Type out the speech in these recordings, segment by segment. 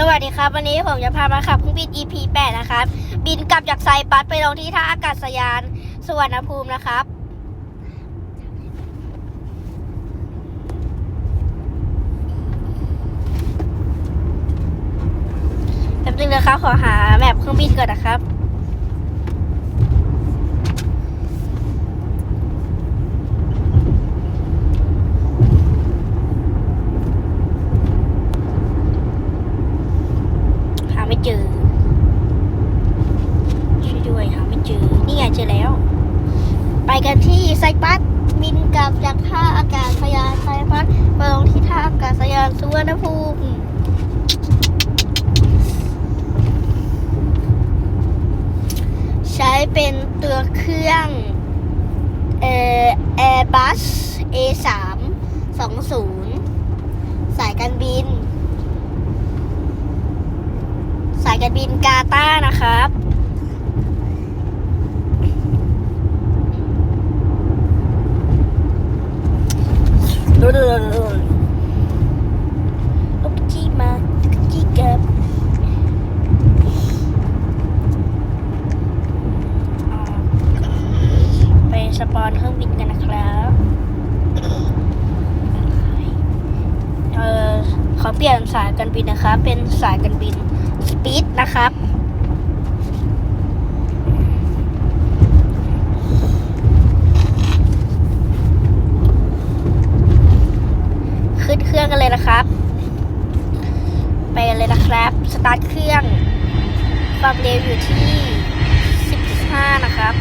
สวัสดีครับ วันนี้ผมจะพามาขับเครื่องบิน EP 8 นะครับ บินกลับจากไซปัสไปลงที่ท่าอากาศยานสุวรรณภูมินะครับ แป๊บนึงนะครับขอหาแมพเครื่องบินก่อนนะครับ หาไม่เจอ ช่วยด้วยหาไม่เจอ นี่ไงเจอแล้ว ไปกันที่ไซปัสบินกลับจากท่าอากาศยานไซปัสไปลงที่ท่า อากสุวรรณภูมิใช้เป็นตัวเครื่องเอ่อ Airbus A3 20 สายการบิน สายการบินกาตาร์นะครับดูดูดูดูลูกจี้มาลูกจี้เกับไปสปอนเครื่องบินกันนะครับ เออขอ เปลี่ยนสายการบินนะครับเป็นสายการบินสปีดนะครับขึ้นเครื่องกันเลยนะครับ ไปเลยนะครับ สตาร์ทเครื่องความเร็วอยู่ที่ 15 นะครับ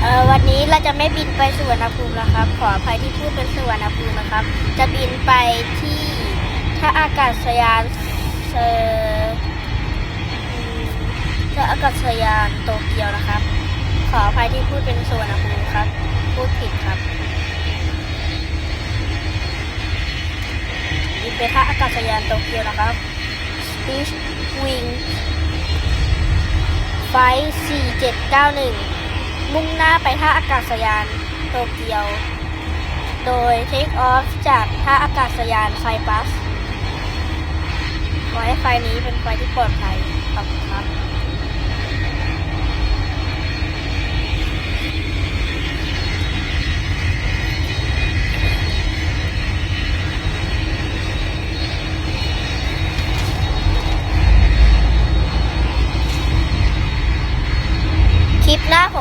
เอ่อวันนี้เราจะ ไม่บินไปสุวรรณภูมินะครับ ขออภัยที่พูดเป็นสุวรรณภูมินะครับ จะบินไปที่ท่าอากาศยานเอ่ออืมท่าอากาศยานโตเกียวนะครับ ขออภัยที่พูดเป็นสุวรรณภูมิครับ พูดผิดครับบินไปท่าอากาศยานโตเกียวนะครับ Speech Wing ไฟ4791 มุ่งหน้าไปท่าอากาศยานโตเกียว โดยเทคออฟจากท่าอากาศยานไซปัส ขอให้ไฟนี้เป็นไฟที่ปลอดภัยขอบคุณครับ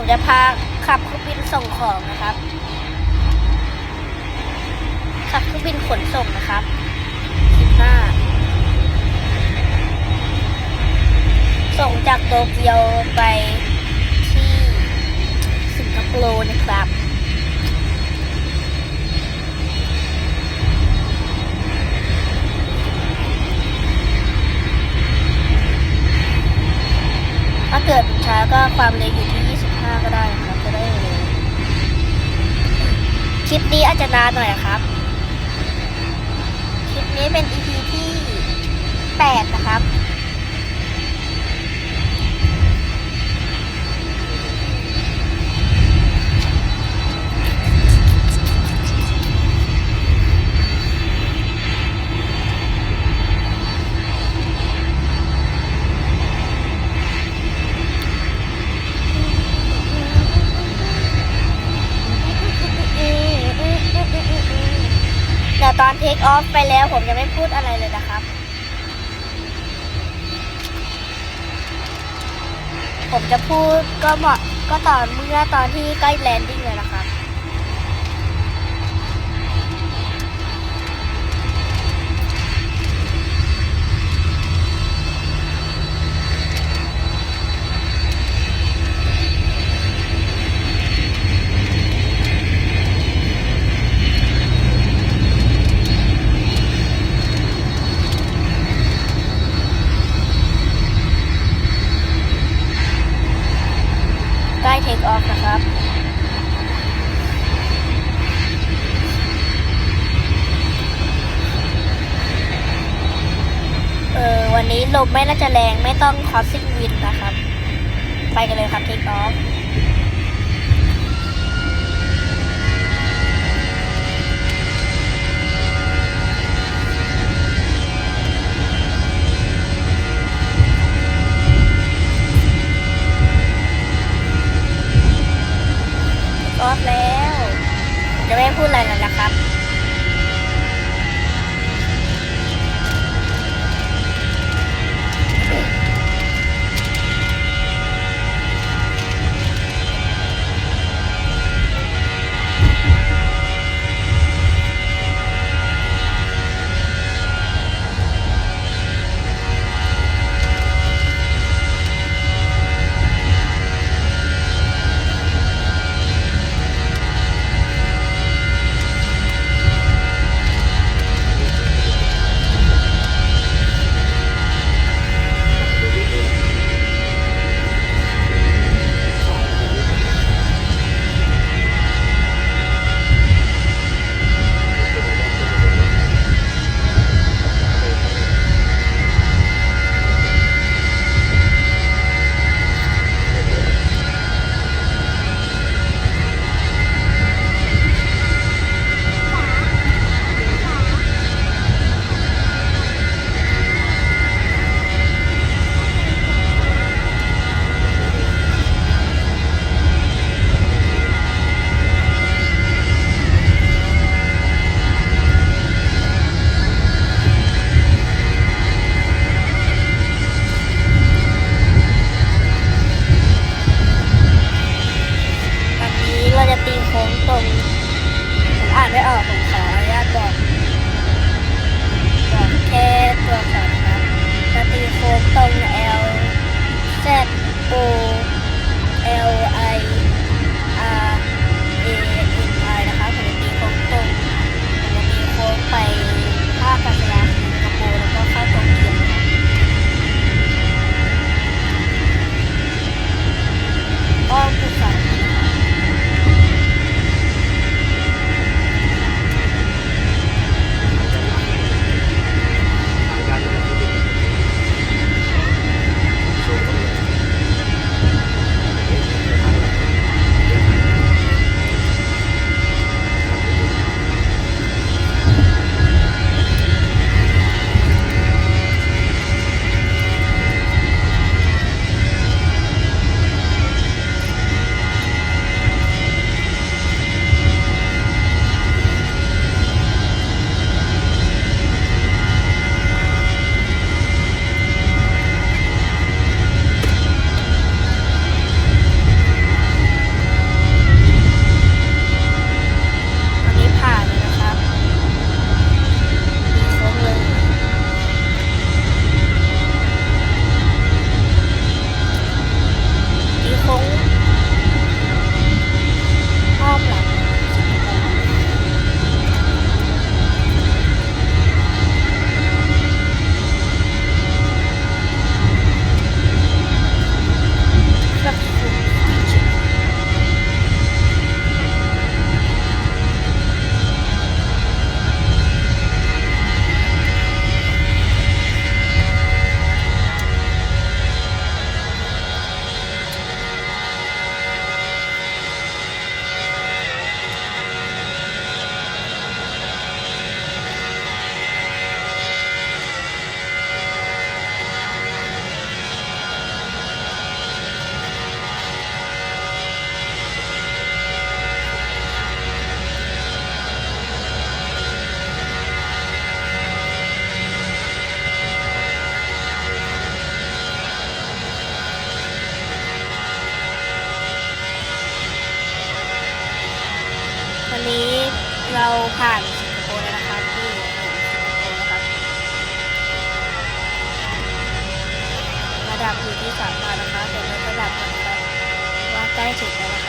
จะพาขับเครื่องบินส่งของนะครับ ขับเครื่องบินขนส่งนะครับคลิปหน้า ส่งจากโตเกียวไปที่สิงคโปร์นะครับถ้าเกิดช้าก็ความเร็วอยู่ที่ 25 ก็ได้นะครับ จะได้เร็ว คลิปนี้อาจจะนานหน่อยนะครับ คลิปนี้เป็น EP ที่ 8 นะครับ ออฟไปแล้วผมยังไม่พูดอะไรเลยนะครับ ผมจะพูดก็เหมาะก็ตอนเมื่อตอนที่ใกล้แลนดิ้งเลยนะครับับเออวันนี้ลมไม่น่าจะแรงไม่ต้องคอสซิ่งวินนะครับ ไปกันเลยครับคีกออฟ ดับอยู่ที่สามพันนะคะแต่มันระดับเหมืนกันว่าใกล้ถึงแล้วนะคะ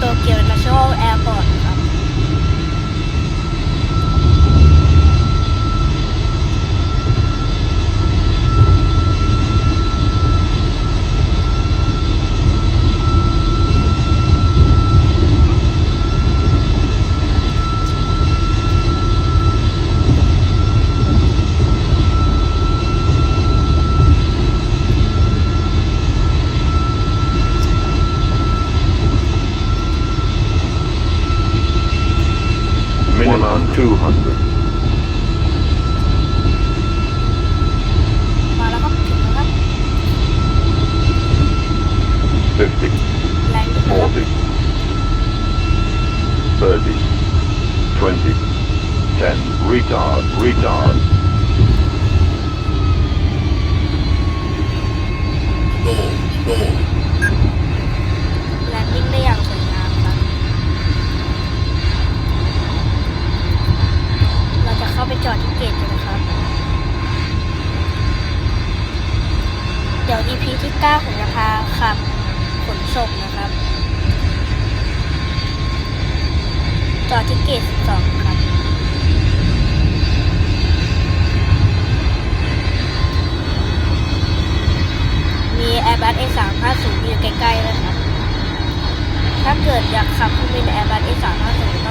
Tokyo のショー ใกลๆนะคะ ถ้าเกิดอยากขับเครื่องบินแอร์บัส A350